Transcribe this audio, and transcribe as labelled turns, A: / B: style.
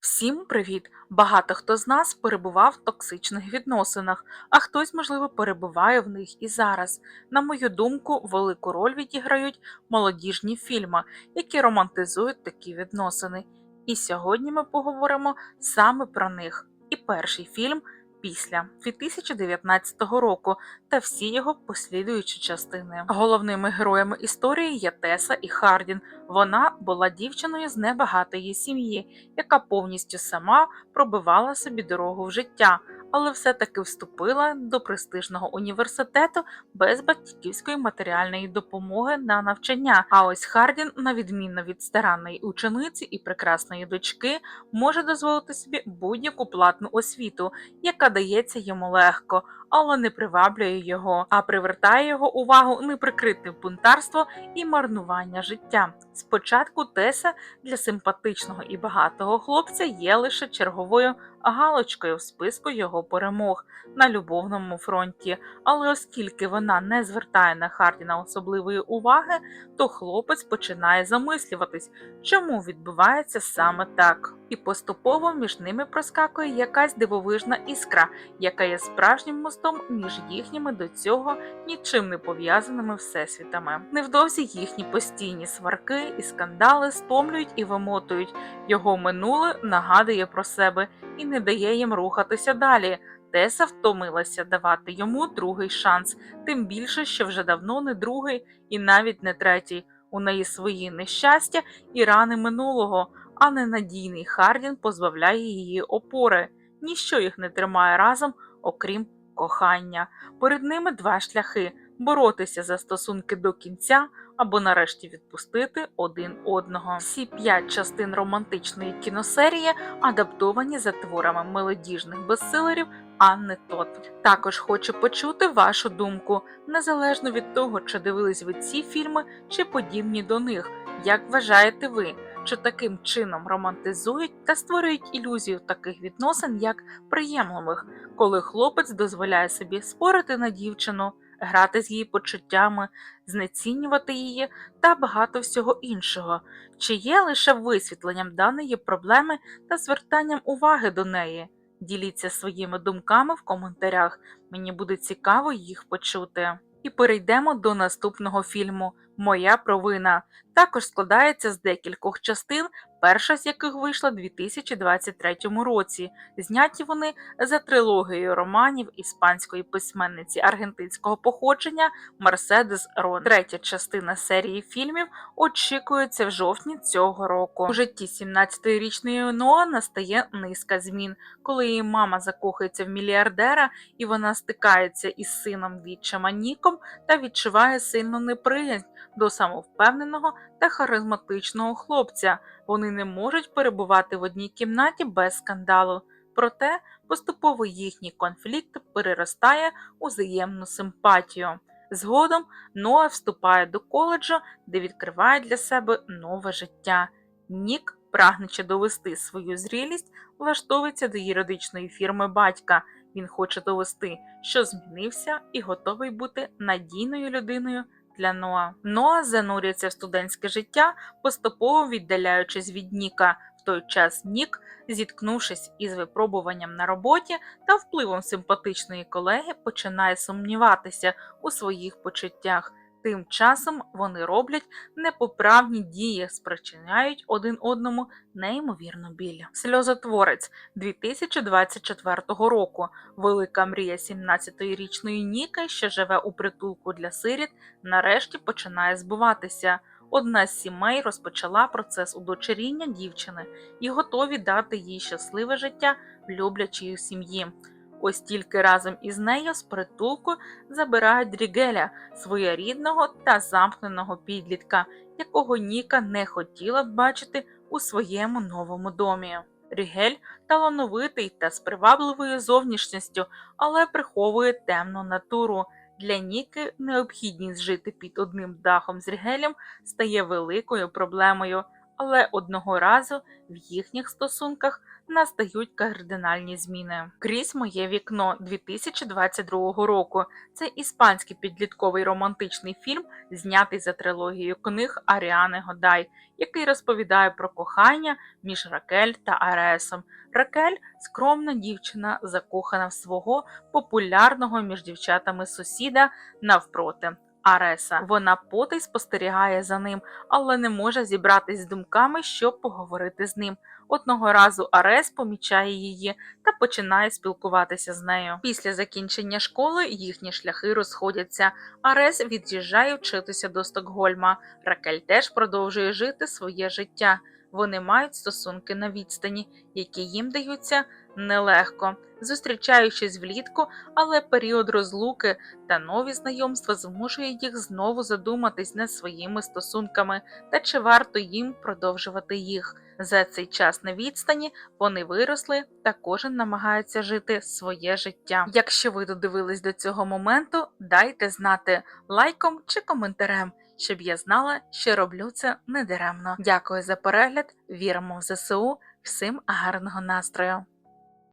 A: Всім привіт! Багато хто з нас перебував в токсичних відносинах, а хтось, можливо, перебуває в них і зараз. На мою думку, велику роль відіграють молодіжні фільми, які романтизують такі відносини. І сьогодні ми поговоримо саме про них. І перший фільм після 2019 року та всі його послідуючі частини. Головними героями історії є Теса і Хардін. Вона була дівчиною з небагатої сім'ї, яка повністю сама пробивала собі дорогу в життя, але все-таки вступила до престижного університету без батьківської матеріальної допомоги на навчання. А ось Хардін, на відміну від старанної учениці і прекрасної дочки, може дозволити собі будь-яку платну освіту, яка дається йому легко, але не приваблює його, а привертає його увагу неприкрите бунтарство і марнування життя. Спочатку Теса для симпатичного і багатого хлопця є лише черговою галочкою в списку його перемог на любовному фронті. Але оскільки вона не звертає на Хардіна особливої уваги, то хлопець починає замислюватись, чому відбувається саме так. І поступово між ними проскакує якась дивовижна іскра, яка є справжнім мостом між їхніми до цього нічим не пов'язаними всесвітами. Невдовзі їхні постійні сварки і скандали стомлюють і вимотують. Його минуле нагадує про себе і не дає їм рухатися далі. Теса втомилася давати йому другий шанс, тим більше, що вже давно не другий і навіть не третій. У неї свої нещастя і рани минулого, а ненадійний Хардін позбавляє її опори. Ніщо їх не тримає разом, окрім кохання. Перед ними два шляхи боротися за стосунки до кінця або нарешті відпустити один одного. Всі п'ять частин романтичної кіносерії адаптовані за творами мелодіжних бестселерів Анни Тот. Також хочу почути вашу думку, незалежно від того, чи дивились ви ці фільми чи подібні до них. Як вважаєте ви? Чи таким чином романтизують та створюють ілюзію таких відносин як приємливих, коли хлопець дозволяє собі спорити на дівчину, грати з її почуттями, знецінювати її та багато всього іншого, чи є лише висвітленням даної проблеми та звертанням уваги до неї? Діліться своїми думками в коментарях, мені буде цікаво їх почути. І перейдемо до наступного фільму Моя провина. Також складається з декількох частин, перша з яких вийшла у 2023 році. Зняті вони за трилогією романів іспанської письменниці аргентинського походження Мерседес Рон. Третя частина серії фільмів очікується в жовтні цього року. У житті 17-річної Ноа настає низка змін, коли її мама закохується в мільярдера і вона стикається із сином відчима Ніком та відчуває сильну неприязнь до самовпевненого та харизматичного хлопця. Вони не можуть перебувати в одній кімнаті без скандалу. Проте поступово їхній конфлікт переростає у взаємну симпатію. Згодом Ноа вступає до коледжу, де відкриває для себе нове життя. Нік, прагнучи довести свою зрілість, влаштовується до юридичної фірми батька. Він хоче довести, що змінився і готовий бути надійною людиною для Ноа. Ноа занурюється в студентське життя, поступово віддаляючись від Ніка. В той час Нік, зіткнувшись із випробуванням на роботі та впливом симпатичної колеги, починає сумніватися у своїх почуттях. Тим часом вони роблять непоправні дії, спричиняють один одному неймовірну біль. Сльозотворець 2024 року. Велика мрія 17-річної Ніки, що живе у притулку для сиріт, нарешті починає збуватися. Одна з сімей розпочала процес удочеріння дівчини і готові дати їй щасливе життя в люблячій сім'ї. Ось тільки разом із нею з притулку забирають Дрігеля, своєрідного та замкненого підлітка, якого Ніка не хотіла б бачити у своєму новому домі. Рігель талановитий та з привабливою зовнішністю, але приховує темну натуру. Для Ніки необхідність жити під одним дахом з Рігелем стає великою проблемою, але одного разу в їхніх стосунках настають кардинальні зміни. Крізь моє вікно 2022 року. Це іспанський підлітковий романтичний фільм, знятий за трилогією книг Аріани Годай, який розповідає про кохання між Ракель та Аресом. Ракель скромна дівчина, закохана в свого популярного між дівчатами сусіда навпроти. Ареса вона потай спостерігає за ним, але не може зібратись з думками, щоб поговорити з ним. Одного разу Арес помічає її та починає спілкуватися з нею. Після закінчення школи їхні шляхи розходяться. Арес від'їжджає вчитися до Стокгольма. Ракель теж продовжує жити своє життя. Вони мають стосунки на відстані, які їм даються нелегко, зустрічаючись влітку, але період розлуки та нові знайомства змушують їх знову задуматись над своїми стосунками та чи варто їм продовжувати їх. За цей час на відстані вони виросли та кожен намагається жити своє життя. Якщо ви додивились до цього моменту, дайте знати лайком чи коментарем, щоб я знала, що роблю це недаремно. Дякую за перегляд, віримо в ЗСУ, всім гарного настрою!